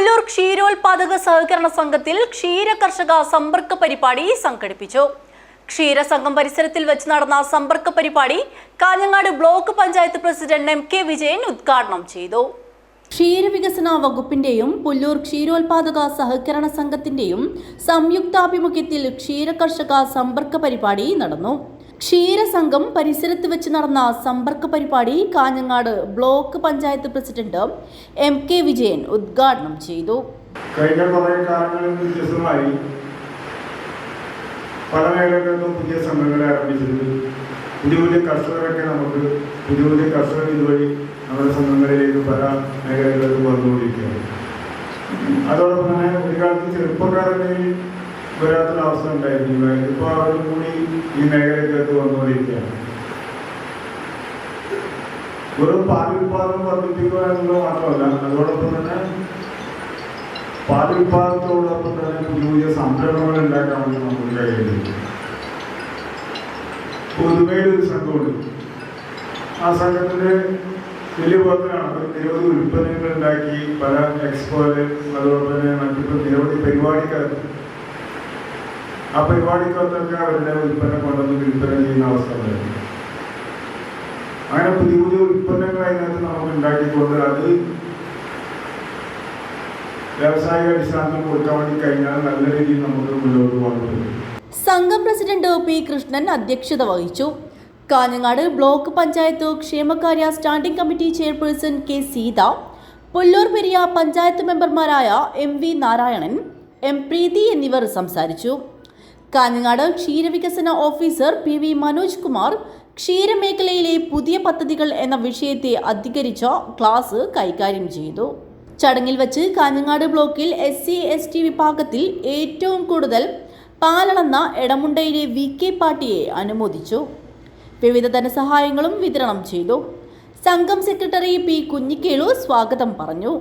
പുല്ലൂർ ക്ഷീരോത്പാദക സഹകരണ സംഘത്തിൽ ക്ഷീര കർഷക സമ്പർക്ക പരിപാടി സംഘടിപ്പിച്ചു. ക്ഷീരസംഘം പരിസരത്തിൽ വെച്ച് നടന്ന സമ്പർക്ക പരിപാടി Kanhangad block panchayat president M K Vijayan ഉദ്ഘാടനം ചെയ്തു. ക്ഷീരവികസന വകുപ്പിന്റെയും പുല്ലൂർ ക്ഷീരോത്പാദക സഹകരണ സംഘത്തിന്റെയും സംയുക്താഭിമുഖ്യത്തിൽ ക്ഷീരകർഷക സമ്പർക്ക പരിപാടി നടന്നു. ക്ഷീരസംഘം പരിസരത്ത് വെച്ച് നടന്ന സമ്പർക്ക പരിപാടി Kanhangad block panchayat president M K Vijayan ഉദ്ഘാടനം ചെയ്തു. പല മേഖലകളിലും പുതിയ സംഘടനകളെ ആരംഭിച്ചിട്ടുണ്ട് പുതിയ പുതിയ കർഷകരൊക്കെ നമുക്ക് പുതിയ പുതിയ കർഷകർ ഇതുവഴി നമ്മുടെ സംഘങ്ങളിലേക്ക് പല മേഖലകളിലേക്ക് വന്നുകൊണ്ടിരിക്കുകയാണ്. അതോടൊപ്പം തന്നെ ഒരു കാലത്ത് ചെറുപ്പക്കാരുടെ വരാത്തൊരവസ്ഥ ഉണ്ടായിരുന്നു. ഇപ്പോൾ അവർ കൂടി ഈ മേഖലയിലേക്ക് വന്നുകൊണ്ടിരിക്കുകയാണ്. വെറും പാലുൽപാദനം വർദ്ധിപ്പിക്കുക എന്നുള്ളത് മാത്രമല്ല അതോടൊപ്പം തന്നെ പാലുൽപാദനത്തോടൊപ്പം തന്നെ പുതിയ പുതിയ സംരംഭങ്ങൾ ഉണ്ടാക്കാൻ വേണ്ടി നമുക്ക് കഴിയുന്നു പുതുമയിലൊരു സംഘമുണ്ട്. ആ സംഘത്തിന്റെ വലിയ പ്രവർത്തനമാണ് നിരവധി ഉൽപ്പന്നങ്ങൾ ഉണ്ടാക്കി പല എക്സ്പോയിൽ അതോടൊപ്പം തന്നെ മറ്റിപ്പോൾ നിരവധി പരിപാടിക്കകത്ത് ആ പരിപാടിക്ക് വന്നൊക്കെ അവരുടെ ഉൽപ്പന്നം കൊണ്ടുവന്ന് വിൽപ്പന ചെയ്യുന്ന അവസ്ഥ ഉണ്ടായിരുന്നു അങ്ങനെ പുതിയ പുതിയ ഉൽപ്പന്നങ്ങൾ അതിനകത്ത് നമുക്ക് ഉണ്ടാക്കിക്കൊണ്ട് അത് വ്യാവസായിക അടിസ്ഥാനത്തിൽ കൊടുക്കാൻ വേണ്ടി കഴിഞ്ഞാൽ നല്ല രീതിയിൽ നമുക്ക് മുന്നോട്ട് പോകാൻ പറ്റും. സംഘം പ്രസിഡന്റ് പി കൃഷ്ണൻ അധ്യക്ഷത വഹിച്ചു. കാഞ്ഞങ്ങാട് ബ്ലോക്ക് പഞ്ചായത്ത് ക്ഷേമകാര്യ standing committee chairperson K Seetha Pullur Periya panchayat മെമ്പർമാരായ M V Narayanan M Preethi എന്നിവർ സംസാരിച്ചു. കാഞ്ഞങ്ങാട് ക്ഷീരവികസന officer P V Manoj Kumar ക്ഷീരമേഖലയിലെ പുതിയ പദ്ധതികൾ എന്ന വിഷയത്തെ അധികരിച്ച ക്ലാസ് കൈകാര്യം ചെയ്തു. ചടങ്ങിൽ വച്ച് കാഞ്ഞങ്ങാട് ബ്ലോക്കിൽ എസ് സി എസ് ടി വിഭാഗത്തിൽ ഏറ്റവും കൂടുതൽ പാലളന്ന എടമുണ്ടയിലെ വി കെ പാട്ടിയെ അനുമോദിച്ചു. വിവിധ ധനസഹായങ്ങളും വിതരണം ചെയ്തു. സംഘം സെക്രട്ടറി പി കുഞ്ഞിക്കേളു സ്വാഗതം പറഞ്ഞു.